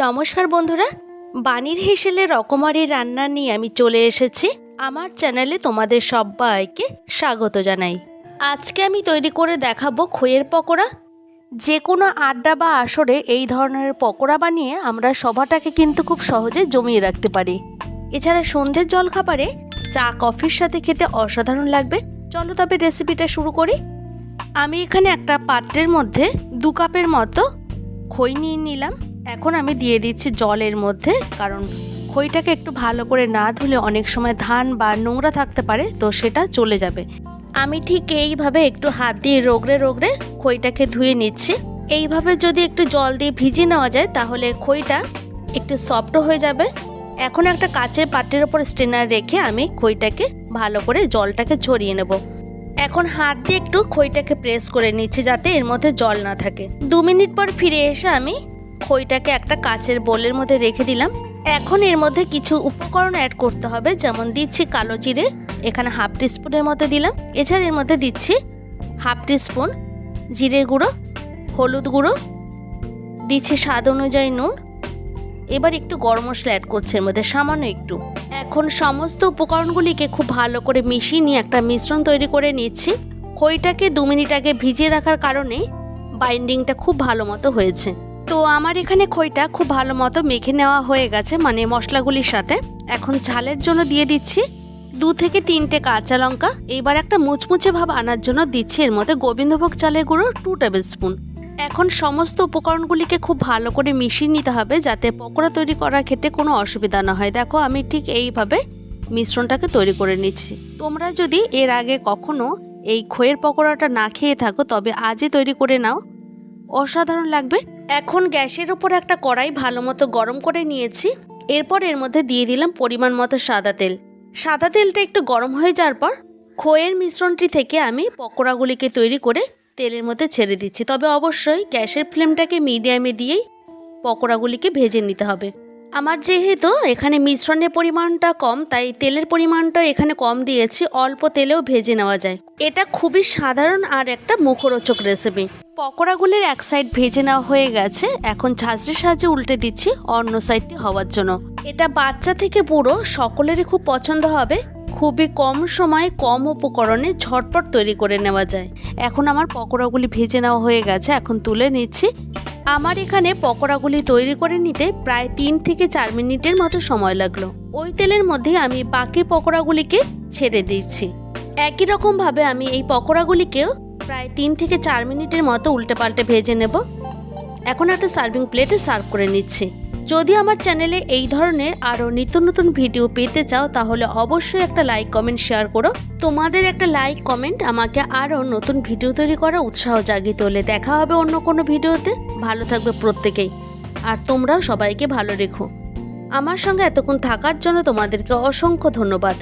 নমস্কার বন্ধুরা। বাণীর হেসেলে রকমারি রান্না নিয়ে আমি চলে এসেছি। আমার চ্যানেলে তোমাদের সবাইকে স্বাগত জানাই। আজকে আমি তৈরি করে দেখাবো খইয়ের পকোড়া। যে কোনো আড্ডা বা আসরে এই ধরনের পকোড়া বানিয়ে আমরা সভাটাকে কিন্তু খুব সহজে জমিয়ে রাখতে পারি। এছাড়া সন্ধ্যের জলখাবারে চা, কফির সাথে খেতে অসাধারণ লাগবে। চলো তবে রেসিপিটা শুরু করি। আমি এখানে একটা পাত্রের মধ্যে দু কাপের মতো খই নিয়ে নিলাম। এখন আমি দিয়ে দিচ্ছি জলের মধ্যে, কারণ খইটাকে একটু ভালো করে না ধুলে অনেক সময় ধান বা নোংরা থাকতে পারে, তো সেটা চলে যাবে। আমি ঠিক এইভাবে একটু হাত দিয়ে রোগড়ে রোগড়ে খইটাকে ধুয়ে নিচ্ছি। এইভাবে যদি একটু জল দিয়ে ভিজিয়ে নেওয়া যায়, তাহলে খইটা একটু সফট হয়ে যাবে। এখন একটা কাচের পাত্রের ওপর স্টেনার রেখে আমি খইটাকে ভালো করে জলটাকে ঝরিয়ে নেব। এখন হাত দিয়ে একটু খইটাকে প্রেস করে নিচ্ছি যাতে এর মধ্যে জল না থাকে। দু মিনিট পর ফিরে এসে আমি খইটাকে একটা কাচের বোলের মধ্যে রেখে দিলাম। এখন এর মধ্যে কিছু উপকরণ অ্যাড করতে হবে, যেমন দিচ্ছি কালো জিরে, এখানে হাফ টিস্পুনের মতো দিলাম। এছাড়া এর মধ্যে দিচ্ছি হাফ টিস্পুন জিরের গুঁড়ো, হলুদ গুঁড়ো, দিচ্ছি স্বাদ অনুযায়ী নুন। এবার একটু গরম মশলা অ্যাড করছে এর মধ্যে, সামান্য একটু। এখন সমস্ত উপকরণগুলিকে খুব ভালো করে মিশিয়ে নিয়ে একটা মিশ্রণ তৈরি করে নিচ্ছি। খইটাকে দু মিনিট আগে ভিজিয়ে রাখার কারণে বাইন্ডিংটা খুব ভালো মতো হয়েছে। তো আমার এখানে খইটা খুব ভালো মতো মেখে নেওয়া হয়ে গেছে মানে মশলাগুলির সাথে। এখন ঝালের জন্য দিয়ে দিচ্ছি দু থেকে তিনটে কাঁচা লঙ্কা। এইবার একটা মুচমুচে ভাব আনার জন্য দিচ্ছি এর মধ্যে গোবিন্দভোগ চালের গুঁড়ো টু টেবিল স্পুন এখন সমস্ত উপকরণগুলিকে খুব ভালো করে মিশিয়ে নিতে হবে যাতে পকোড়া তৈরি করার ক্ষেত্রে কোনো অসুবিধা না হয়। দেখো, আমি ঠিক এইভাবে মিশ্রণটাকে তৈরি করে নিচ্ছি। তোমরা যদি এর আগে কখনো এই খইয়ের পকোড়াটা না খেয়ে থাকো, তবে আজই তৈরি করে নাও। অসাধারণ লাগবে। এখন গ্যাসের উপর একটা কড়াই ভালো মতো গরম করে নিয়েছি। এরপর এর মধ্যে দিয়ে দিলাম পরিমাণ মতো সাদা তেল। সাদা তেলটা একটু গরম হয়ে যাওয়ার পর খোয়ের মিশ্রণটি থেকে আমি পকোড়াগুলিকে তৈরি করে তেলের মধ্যে ছেড়ে দিচ্ছি। তবে অবশ্যই গ্যাসের ফ্লেমটাকে মিডিয়ামে দিয়েই পকোড়াগুলিকে ভেজে নিতে হবে। আমার যেহেতু এখানে মিশ্রণের পরিমাণটা কম, তাই তেলের পরিমাণটা এখানে কম দিয়েছি, অল্প তেলেও ভেজে নেওয়া যায়। এটা খুবই সাধারণ আর একটা মুখরোচক রেসিপি পকোড়াগুলির এক সাইড ভেজে নেওয়া হয়ে গেছে, এখন ঝাঁঝরির সাহায্যে উল্টে দিচ্ছি অন্য সাইডটি হওয়ার জন্য। এটা বাচ্চা থেকে বুড়ো, সকলেরই খুব পছন্দ হবে। খুবই কম সময়ে কম উপকরণে ঝটপট তৈরি করে নেওয়া যায়। এখন আমার পকোড়াগুলি ভেজে নেওয়া হয়ে গেছে, এখন তুলে নিচ্ছি। আমার এখানে পকোড়াগুলি তৈরি করে নিতে প্রায় তিন থেকে চার মিনিটের মতো সময় লাগল। ওই তেলের মধ্যে আমি বাকি পকোড়াগুলিকে ছেড়ে দিচ্ছি একই রকমভাবে আমি এই পকোড়াগুলিকেও প্রায় তিন থেকে চার মিনিটের মতো উল্টে পাল্টে ভেজে নেব। এখন একটা সার্ভিং প্লেটে সার্ভ করে নিচ্ছি। যদি আমার চ্যানেলে এই ধরনের আরও নিত্য নতুন ভিডিও পেতে চাও, তাহলে অবশ্যই একটা লাইক কমেন্ট শেয়ার করো। তোমাদের একটা লাইক কমেন্ট আমাকে আরও নতুন ভিডিও তৈরি করার উৎসাহ জাগিয়ে তোলে। দেখা হবে অন্য কোনো ভিডিওতে ভালো থাকবে প্রত্যেকেই। আর তোমরাও সবাইকে ভালো রেখো। আমার সঙ্গে এতক্ষণ থাকার জন্য তোমাদেরকে অসংখ্য ধন্যবাদ।